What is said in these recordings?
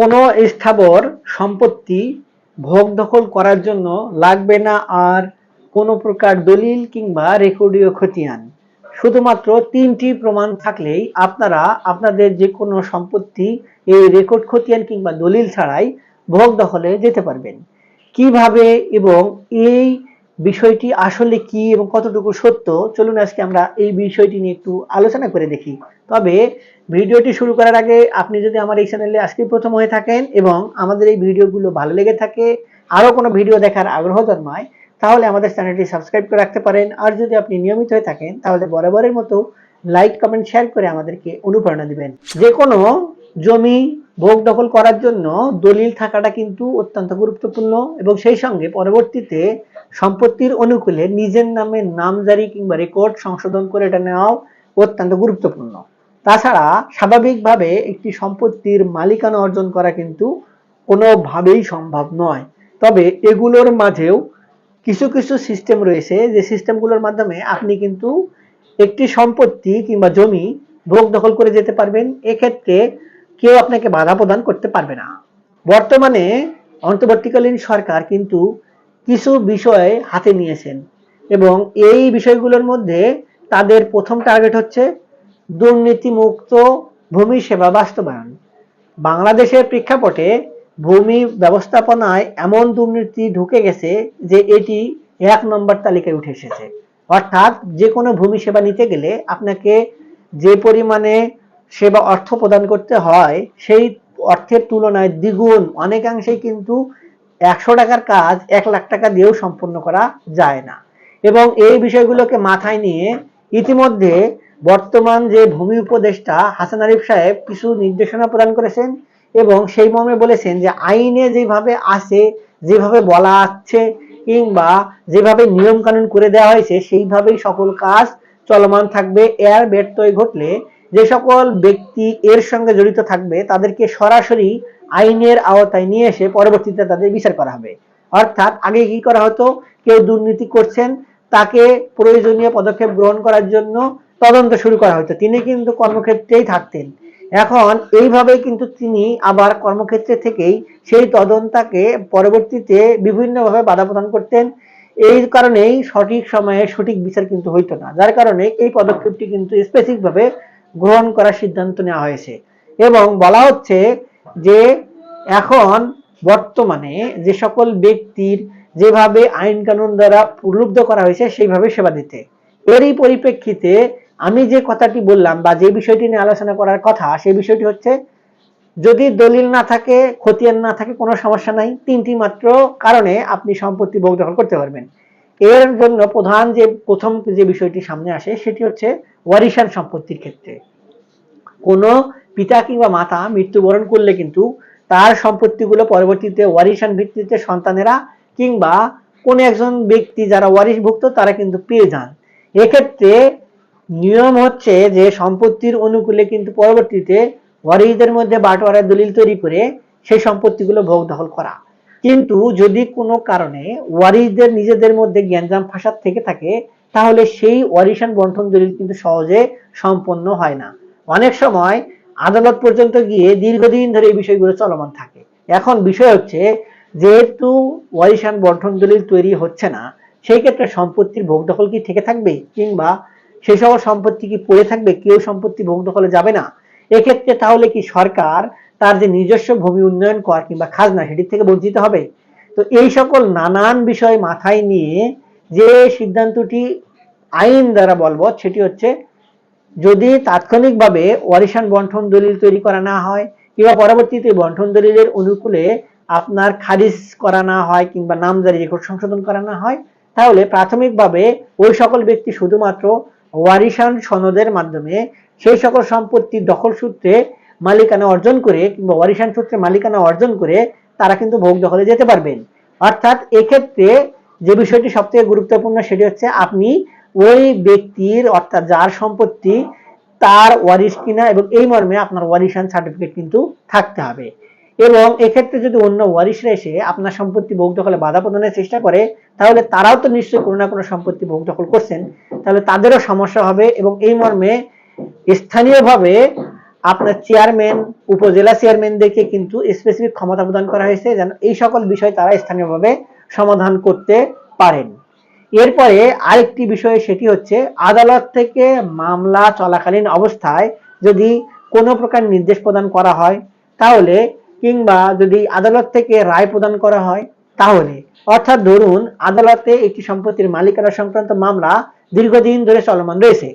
কোনো স্থাবর সম্পত্তি ভোগ দখল করার জন্য লাগবে না আর কোনো প্রকার দলিল কিংবা রেকর্ডীয় খতিয়ান। শুধুমাত্র তিনটি প্রমাণ থাকলেই আপনারা আপনাদের যে কোনো সম্পত্তি এই রেকর্ড খতিয়ান কিংবা দলিল ছাড়াই ভোগ দখলে যেতে পারবেন। কীভাবে এবং এই বিষয়টি আসলে কি এবং কতটুকু সত্য? চলুন আজকে আমরা এই বিষয়টি নিয়ে একটু আলোচনা করে দেখি। তবে ভিডিওটি শুরু করার আগে আপনি যদি আমার এই চ্যানেলে আজকে প্রথম হয়ে থাকেন এবং আমাদের এই ভিডিওগুলো ভালো লেগে থাকে, আরও কোনো ভিডিও দেখার আগ্রহ জন্মায়, তাহলে আমাদের চ্যানেলটি সাবস্ক্রাইব করে রাখতে পারেন। আর যদি আপনি নিয়মিত হয়ে থাকেন, তাহলে বরাবরের মতো লাইক কমেন্ট শেয়ার করে আমাদেরকে অনুপ্রেরণা দিবেন। যে কোনো জমি ভোগ দখল করার জন্য দলিল থাকাটা কিন্তু অত্যন্ত গুরুত্বপূর্ণ এবং সেই সঙ্গে পরবর্তীতে সম্পত্তির অনুকূলে নিজের নামে নামজারি কিংবা রেকর্ড সংশোধন করে এটা নেওয়াও অত্যন্ত গুরুত্বপূর্ণ। তাছাড়া স্বাভাবিকভাবে একটি সম্পত্তির মালিকানা অর্জন করা কিন্তু কোনোভাবেই সম্ভব নয়। তবে এগুলোর মাঝেও কিছু কিছু সিস্টেম রয়েছে। যে সিস্টেমগুলোর মাধ্যমে আপনি কিন্তু একটি সম্পত্তি কিংবা জমি ভোগ দখল করে যেতে পারবেন। এক্ষেত্রে কেউ আপনাকে বাধা প্রদান করতে পারবে না। বর্তমানে অন্তর্বর্তীকালীন সরকার কিন্তু কিছু বিষয় হাতে নিয়েছেন এবং এই বিষয়গুলোর মধ্যে তাদের প্রথম টার্গেট হচ্ছে দুর্নীতিমুক্ত ভূমি সেবা বাস্তবায়ন। বাংলাদেশের প্রেক্ষাপটে ভূমি ব্যবস্থাপনায় এমন দুর্নীতি ঢুকে গেছে যে এটি এক নম্বর তালিকায় উঠে এসেছে। অর্থাৎ যে কোনো ভূমি সেবা নিতে গেলে আপনাকে যে পরিমাণে সেবা অর্থ প্রদান করতে হয়, সেই অর্থের তুলনায় দ্বিগুণ, অনেকাংশেই কিন্তু একশো টাকার কাজ এক লাখ টাকা দিয়েও সম্পন্ন করা যায় না। এবং এই বিষয়গুলোকে মাথায় নিয়ে ইতিমধ্যে বর্তমান যে ভূমি উপদেষ্টা হাসান আরিফ সাহেব কিছু নির্দেশনা প্রদান করেছেন এবং সেই মর্মে বলেছেন যে আইনে যেভাবে আছে, যেভাবে বলা আছে কিংবা যেভাবে নিয়ম কানুন করে দেওয়া হয়েছে, সেইভাবেই সকল কাজ চলমান থাকবে। এর ব্যত্যয় ঘটলে যে সকল ব্যক্তি এর সঙ্গে জড়িত থাকবে, তাদেরকে সরাসরি আইনের আওতায় নিয়ে এসে পরবর্তীতে তাদের বিচার করা হবে। অর্থাৎ আগে কি করা হতো? কেউ দুর্নীতি করছেন, তাকে প্রয়োজনীয় পদক্ষেপ গ্রহণ করার জন্য তদন্ত শুরু করা হতো তিনি কিন্তু কর্মক্ষেত্রেই থাকতেন। এখন এইভাবে কিন্তু তিনি আবার কর্মক্ষেত্রে থেকেই সেই তদন্তাকে পরবর্তীতে বিভিন্নভাবে বাধা প্রদান করতেন। এই কারণেই সঠিক সময়ে সঠিক বিচার কিন্তু হইতো না। যার কারণে এই পদক্ষেপটি কিন্তু স্পেসিফিক ভাবে গ্রহণ করার সিদ্ধান্ত নেওয়া হয়েছে। এবং বলা হচ্ছে যে এখন বর্তমানে যে সকল ব্যক্তির যেভাবে আইন কানুন দ্বারা প্রলুব্ধ করা হয়েছে, সেইভাবে সেবা দিতে। এরই পরিপ্রেক্ষিতে আমি যে কথাটি বললাম বা যে বিষয়টি নিয়ে আলোচনা করার কথা, সেই বিষয়টি হচ্ছে, যদি দলিল না থাকে, খতিয়ান না থাকে, কোনো সমস্যা নাই। তিনটি মাত্র কারণে আপনি সম্পত্তি ভোগ দখল করতে পারবেন। এর জন্য প্রধান যে প্রথম যে বিষয়টি সামনে আসে, সেটি হচ্ছে ওয়ারিশান সম্পত্তির ক্ষেত্রে। কোনো পিতা কিংবা মাতা মৃত্যুবরণ করলে কিন্তু তার সম্পত্তিগুলো পরবর্তীতে ওয়ারিশান ভিত্তিতে সন্তানেরা কিংবা কোন একজন ব্যক্তি যারা ওয়ারিশভুক্ত, তারা কিন্তু পেয়ে যান। এক্ষেত্রে নিয়ম হচ্ছে যে সম্পত্তির অনুকূলে কিন্তু পরবর্তীতে ওয়ারিশদের মধ্যে বাটোয়ারার দলিল তৈরি করে সেই সম্পত্তিগুলো ভোগ দখল করা। কিন্তু যদি কোনো কারণে ওয়ারিশদের নিজেদের মধ্যে জ্ঞানজাম ফাসাদ থেকে থাকে, তাহলে সেই ওয়ারিশান বন্টন দলিল কিন্তু সহজে সম্পন্ন হয় না। অনেক সময় আদালত পর্যন্ত গিয়ে দীর্ঘদিন ধরে এই বিষয়গুলো চলমান থাকে। এখন বিষয় হচ্ছে, যেহেতু ওয়ারিশান বন্টন দলিল তৈরি হচ্ছে না, সেই ক্ষেত্রে সম্পত্তির ভোগ দখল কি থেকে থাকবে? কিংবা সেই সকল সম্পত্তি কি পড়ে থাকবে? কেউ সম্পত্তি ভোগ দখলে যাবে না। এক্ষেত্রে তাহলে কি সরকার তার যে নিজস্ব ভূমি উন্নয়ন কর কিংবা খাজনা, সেটির থেকে বঞ্চিত হবে? তো এই সকল নানান বিষয় মাথায় নিয়ে যে সিদ্ধান্তটি আইন দ্বারা বলবৎ, সেটি হচ্ছে যদি তাৎক্ষণিকভাবে ওয়ারিশান বন্টন দলিল তৈরি করা না হয়, কিংবা পরবর্তীতে বন্টন দলিলের অনুকূলে আপনার খারিজ করা না হয় কিংবা নামজারি রেকর্ড সংশোধন করা না হয়, তাহলে প্রাথমিকভাবে ওই সকল ব্যক্তি শুধুমাত্র ওয়ারিশান সনদের মাধ্যমে সেই সকল সম্পত্তির দখল সূত্রে মালিকানা অর্জন করে কিংবা ওয়ারিশান সূত্রে মালিকানা অর্জন করে তারা কিন্তু ভোগ দখলে যেতে পারবেন। অর্থাৎ এক্ষেত্রে যে বিষয়টি সবথেকে গুরুত্বপূর্ণ সেটি হচ্ছে আপনি ওই ব্যক্তির অর্থাৎ যার সম্পত্তি তার ওয়ারিশ কিনা এবং এই মর্মে আপনার ওয়ারিশান সার্টিফিকেট কিন্তু থাকতে হবে। এবং এক্ষেত্রে যদি অন্য ওয়ারিশরা এসে আপনার সম্পত্তি ভোগ দখলে বাধা প্রদানের চেষ্টা করে, তাহলে তারাও তো নিশ্চয়ই কোনো না কোনো সম্পত্তি ভোগ দখল করছেন। তাহলে তাদেরও সমস্যা হবে এবং এই মর্মে স্থানীয়ভাবে আপনার চেয়ারম্যান, উপজেলা চেয়ারম্যানদেরকে কিন্তু স্পেসিফিক ক্ষমতা প্রদান করা হয়েছে যেন এই সকল বিষয় তারা স্থানীয়ভাবে সমাধান করতে পারেন। এরপরে আরেকটি বিষয় সেটি হচ্ছে, আদালত থেকে মামলা চলাকালীন অবস্থায় যদি কোনো প্রকার নির্দেশ প্রদান করা হয়, তাহলে কিংবা যদি আদালত থেকে রায় প্রদান করা হয়, তাহলে, অর্থাৎ ধরুন আদালতে একটি সম্পত্তির মালিকানা সংক্রান্ত মামলা দীর্ঘদিন ধরে চলমান রয়েছে।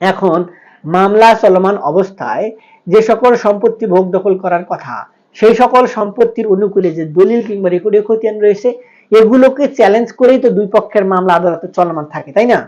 এখন, মামলা চলমান অবস্থায় যে সকল সম্পত্তি ভোগ দখল করার কথা, সেই সকল সম্পত্তির অনুকূলে যে দলিল কিংবা রেকর্ডীয় খতিয়ান রয়েছে, এগুলোকে চ্যালেঞ্জ করেই তো দুই পক্ষের মামলা আদালতে চলমান থাকে, তাই না?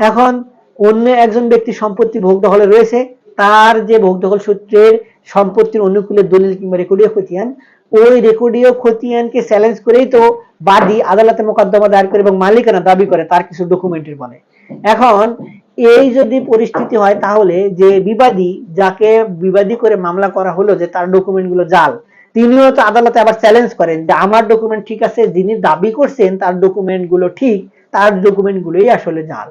এখন, অন্য একজন ব্যক্তি সম্পত্তি ভোগ দখলে রয়েছে, তার যে ভোগ দখল সূত্রের সম্পত্তির অনুকূলে দলিল কিংবা রেকর্ডীয় খতিয়ান ওই রেকর্ডীয় খতিয়ানকে চ্যালেঞ্জ করেই তো বাদী আদালতে মোকদ্দমা দায়ের করে এবং মালিকানা দাবি করে, তার কিছু ডকুমেন্টের বলে। এখন এই যদি পরিস্থিতি হয় তাহলে যে বিবাদী, যাকে বিবাদী করে মামলা করা হলো যে তার ডকুমেন্টগুলো জাল, তিনিও তো আদালতে আবার চ্যালেঞ্জ করেন যে আমার ডকুমেন্ট ঠিক আছে, যিনি দাবি করছেন তার ডকুমেন্টগুলো ঠিক, তার ডকুমেন্ট গুলোই আসলে জাল।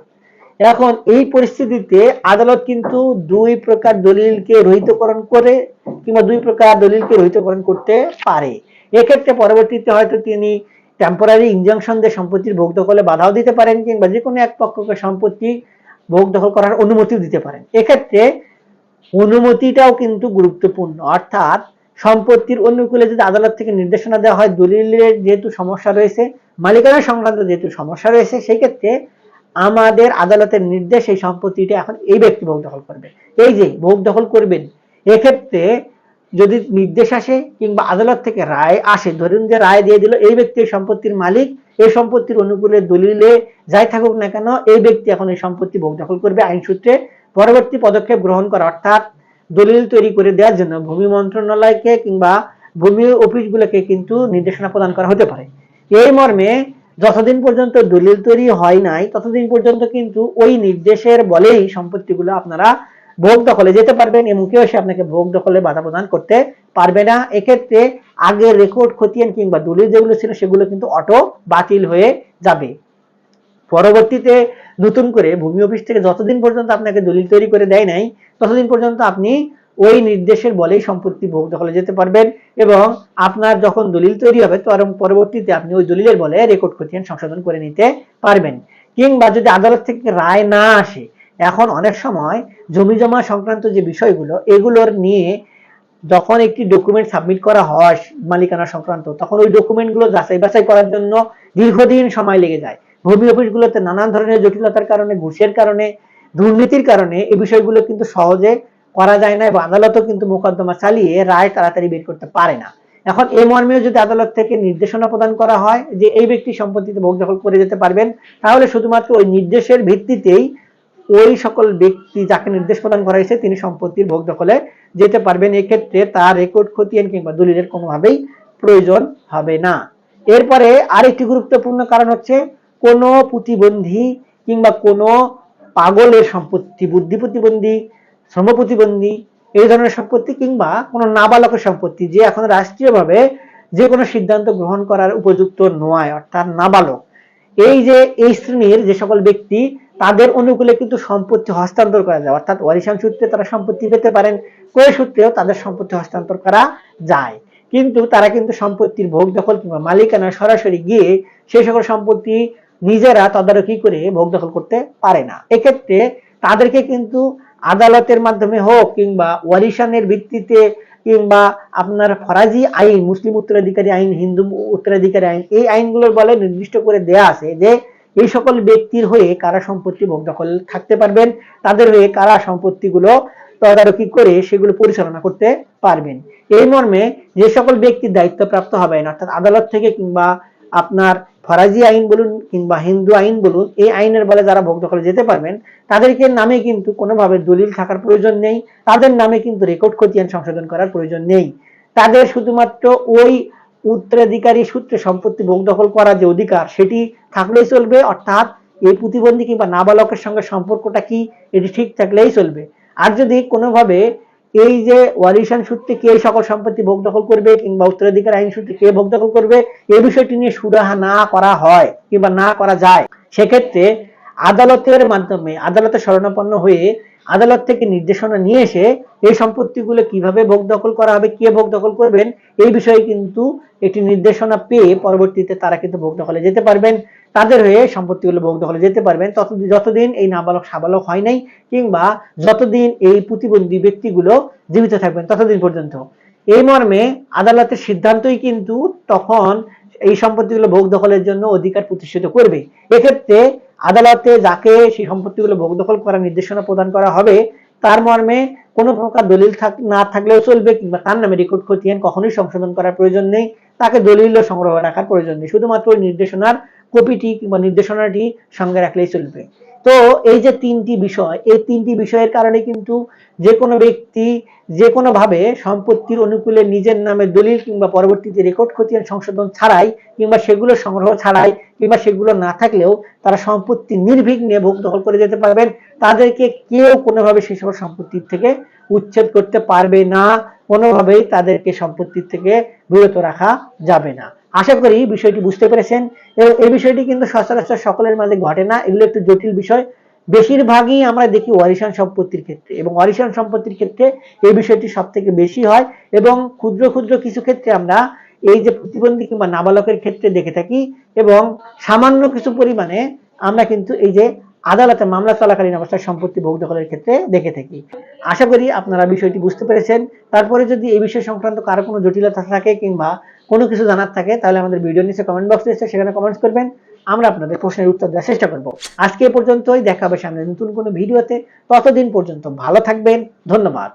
এখন এই পরিস্থিতিতে আদালত কিন্তু দুই প্রকার দলিলকে রহিতকরণ করে কিংবা দুই প্রকার দলিলকে রহিতকরণ করতে পারে। এক্ষেত্রে পরবর্তীতে হয়তো তিনি টেম্পোরারি ইনজাংশন দিয়ে সম্পত্তির ভোগ দখলে বাধাও দিতে পারেন কিংবা যে কোনো এক পক্ষকে সম্পত্তি ভোগ দখল করার অনুমতিও দিতে পারেন। এক্ষেত্রে অনুমতিটাও কিন্তু গুরুত্বপূর্ণ। অর্থাৎ সম্পত্তির অনুকূলে যদি আদালত থেকে নির্দেশনা দেওয়া হয়, দলিলের যেহেতু সমস্যা রয়েছে, মালিকানা সংক্রান্ত যেহেতু সমস্যা রয়েছে, সেই ক্ষেত্রে আমাদের আদালতের নির্দেশ এই সম্পত্তিটা এখন এই ব্যক্তি ভোগ দখল করবে। এই যে ভোগ দখল করবেন, এক্ষেত্রে যদি নির্দেশ আসে কিংবা আদালত থেকে রায় আসে, ধরুন যে রায় দিয়ে দিল, এই ব্যক্তি এই সম্পত্তির মালিক, এই সম্পত্তির অনুকূলে দলিলে যাই থাকুক না কেন, এই ব্যক্তি এখন এই সম্পত্তি ভোগ দখল করবে। আইন সূত্রে পরবর্তী পদক্ষেপ গ্রহণ করা, অর্থাৎ দলিল তৈরি করে দেওয়ার জন্য ভূমি মন্ত্রণালয়কে কিংবা ভূমি অফিসগুলোকে কিন্তু নির্দেশনা প্রদান করা হতে পারে। এই মর্মে যতদিন পর্যন্ত দলিল তৈরি হয় নাই, ততদিন পর্যন্ত কিন্তু ওই নির্দেশের বলেই সম্পত্তিগুলো আপনারা ভোগ দখলে যেতে পারবেন এবং কেউ এসে আপনাকে ভোগ দখলে বাধা প্রদান করতে পারবে না। এক্ষেত্রে আগের রেকর্ড খতিয়ান কিংবা দলিল যেগুলো ছিল, সেগুলো কিন্তু অটো বাতিল হয়ে যাবে। পরবর্তীতে নতুন করে ভূমি অফিস থেকে যতদিন পর্যন্ত আপনাকে দলিল তৈরি করে দেয় নাই, ততদিন পর্যন্ত আপনি ওই নির্দেশের বলেই সম্পত্তি ভোগ দখলে যেতে পারবেন এবং আপনার যখন দলিল তৈরি হবে, তো পরবর্তীতে আপনি ওই দলিলের বলে রেকর্ড খতিয়ান সংশোধন করে নিতে পারবেন। কিংবা যদি আদালত থেকে রায় না আসে, এখন অনেক সময় জমি জমা সংক্রান্ত যে বিষয়গুলো, এগুলোর নিয়ে যখন একটি ডকুমেন্ট সাবমিট করা হয় মালিকানা সংক্রান্ত, তখন ওই ডকুমেন্টগুলো যাচাই বাছাই করার জন্য দীর্ঘদিন সময় লেগে যায়। ভূমি অফিসগুলোতে নানান ধরনের জটিলতার কারণে, ঘুষের কারণে, দুর্নীতির কারণে এই বিষয়গুলো কিন্তু সহজে করা যায় না এবং আদালতও কিন্তু মোকদ্দমা চালিয়ে রায় তাড়াতাড়ি বের করতে পারে না। এখন এই মর্মেও যদি আদালত থেকে নির্দেশনা প্রদান করা হয় যে এই ব্যক্তি সম্পত্তিতে ভোগ দখল করে যেতে পারবেন, তাহলে শুধুমাত্র ওই নির্দেশের ভিত্তিতেই ওই সকল ব্যক্তি যাকে নির্দেশ প্রদান করা হয়েছে তিনি সম্পত্তির ভোগ দখলে যেতে পারবেন। এক্ষেত্রে তার রেকর্ড খতিয়ান কিংবা দলিলের কোনোভাবেই প্রয়োজন হবে না। এরপরে আরেকটি গুরুত্বপূর্ণ কারণ হচ্ছে কোনো প্রতিবন্ধী কিংবা কোনো পাগলের সম্পত্তি, বুদ্ধি প্রতিবন্ধী শ্রম প্রতিবন্ধী এই ধরনের সম্পত্তি কিংবা কোনো নাবালকের সম্পত্তি যে এখন রাষ্ট্রীয়ভাবে যে কোনো সিদ্ধান্ত গ্রহণ করার উপযুক্ত নয়, অর্থাৎ নাবালক। এই যে এই শ্রেণির যে সকল ব্যক্তি, তাদের অনুকূলে কিন্তু সম্পত্তি হস্তান্তর করা যায়। অর্থাৎ ওয়ারিশান সূত্রে তারা সম্পত্তি পেতে পারেন ক্রয় সূত্রেও তাদের সম্পত্তি হস্তান্তর করা যায়। কিন্তু তারা কিন্তু সম্পত্তির ভোগ দখল কিংবা মালিকানা সরাসরি গিয়ে সেই সকল সম্পত্তি নিজেরা তদারকি করে ভোগ দখল করতে পারে না। এক্ষেত্রে তাদেরকে কিন্তু আদালতের মাধ্যমে হোক কিংবা ওয়ারিশানের ভিত্তিতে কিংবা আপনার ফরাজি আইন, মুসলিম উত্তরাধিকারী আইন, হিন্দু উত্তরাধিকারী আইন, এই আইনগুলোর বলে নির্দিষ্ট করে দেয়া আছে যে এই সকল ব্যক্তির হয়ে কারা সম্পত্তি ভোগ দখল থাকতে পারবেন, তাদের হয়ে কারা সম্পত্তিগুলো তদারকি করে সেগুলো পরিচালনা করতে পারবেন। এই মর্মে যে সকল ব্যক্তির দায়িত্বপ্রাপ্ত হবেন, অর্থাৎ আদালত থেকে কিংবা আপনার ফরাজি আইন বলুন কিংবা হিন্দু আইন বলুন, এই আইনের বলে যারা ভোগ দখলে যেতে পারবেন, তাদেরকে নামে কিন্তু কোনোভাবে দলিল থাকার প্রয়োজন নেই, তাদের নামে কিন্তু রেকর্ড খতিয়ান সংশোধন করার প্রয়োজন নেই। তাদের শুধুমাত্র ওই উত্তরাধিকারী সূত্রে সম্পত্তি ভোগ দখল করার যে অধিকার, সেটি থাকলেই চলবে, অর্থাৎ এই প্রতিবন্ধী কিংবা নাবালকের সঙ্গে সম্পর্কটা কি, এটি ঠিক থাকলেই চলবে। আর যদি কোনোভাবে এই যে ওয়ারিশান সূত্রে কে সকল সম্পত্তি ভোগ দখল করবে কিংবা উত্তরাধিকার আইন সূত্রে কে ভোগ দখল করবে, এ বিষয়টি নিয়ে সুরাহা না করা হয় কিংবা না করা যায়। সেক্ষেত্রে আদালতের মাধ্যমে আদালতে শরণাপন্ন হয়ে আদালত থেকে নির্দেশনা নিয়ে এসে এই সম্পত্তিগুলো কীভাবে ভোগ দখল করা হবে, কে ভোগ দখল করবেন, এই বিষয়ে কিন্তু একটি নির্দেশনা পেয়ে পরবর্তীতে তারা কিন্তু ভোগ দখলে যেতে পারবেন। তাদের হয়ে সম্পত্তিগুলো ভোগ দখলে যেতে পারবেন। তত, যতদিন এই নাবালক, সাবালক হয় নাই, কিংবা যতদিন এই প্রতিবন্ধী ব্যক্তিগুলো জীবিত থাকবেন, ততদিন পর্যন্ত। এই মর্মে আদালতের সিদ্ধান্তই কিন্তু তখন এই সম্পত্তিগুলো ভোগ দখলের জন্য অধিকার প্রতিষ্ঠিত করবে। এক্ষেত্রে আদালতে যাকে সেই সম্পত্তিগুলো ভোগ দখল করার নির্দেশনা প্রদান করা হবে, তার মর্মে কোনো প্রকার দলিল থাক- না থাকলেও চলবে কিংবা তার নামে রেকর্ড খতিয়ান কখনোই সংশোধন করার প্রয়োজন নেই। তাকে দলিল সংগ্রহ রাখার প্রয়োজন নেই। শুধুমাত্র নির্দেশনার কপিটি কিংবা নির্দেশনাটি সঙ্গে রাখলেই চলবে। তো এই যে তিনটি বিষয়, এই তিনটি বিষয়ের কারণে কিন্তু যে কোনো ব্যক্তি যে কোনো ভাবে সম্পত্তির অনুকূলে নিজের নামে দলিল কিংবা পরবর্তীতে রেকর্ড খতিয়ান সংশোধন ছাড়াই কিংবা সেগুলো সংগ্রহ ছাড়াই কিংবা সেগুলো না থাকলেও তারা সম্পত্তি নির্বিঘ্নে ভোগ দখল করে যেতে পারবেন। তাদেরকে কেউ কোনোভাবে সেই সকল সম্পত্তির থেকে উচ্ছেদ করতে পারবে না। কোনোভাবেই তাদেরকে সম্পত্তির থেকে বিরত রাখা যাবে না। আশা করি বিষয়টি বুঝতে পেরেছেন এবং এই বিষয়টি কিন্তু সচরাচর সকলের মাঝে ঘটে না। এগুলো একটু জটিল বিষয়। বেশিরভাগই আমরা দেখি ওয়ারিশান সম্পত্তির ক্ষেত্রে এবং ওয়ারিশান সম্পত্তির ক্ষেত্রে এই বিষয়টি সব থেকে বেশি হয় এবং ক্ষুদ্র ক্ষুদ্র কিছু ক্ষেত্রে আমরা এই যে প্রতিবন্ধী কিংবা নাবালকের ক্ষেত্রে দেখে থাকি এবং সামান্য কিছু পরিমাণে আমরা কিন্তু এই যে আদালতে মামলা চলাকালীন অবস্থায় সম্পত্তি ভোগ দখলের ক্ষেত্রে দেখে থাকি। আশা করি আপনারা বিষয়টি বুঝতে পেরেছেন। তারপরে যদি এই বিষয় সংক্রান্ত কারও কোনো জটিলতা থাকে কিংবা কোনো কিছু জানার থাকে, তাহলে আমাদের ভিডিও নিচে কমেন্ট বক্স রয়েছে সেখানে কমেন্টস করবেন। আমরা আপনাদের প্রশ্নের উত্তর দেওয়ার চেষ্টা করব। আজকে পর্যন্তই, দেখা হবে সামনে নতুন কোনো ভিডিওতে ততদিন পর্যন্ত ভালো থাকবেন, ধন্যবাদ।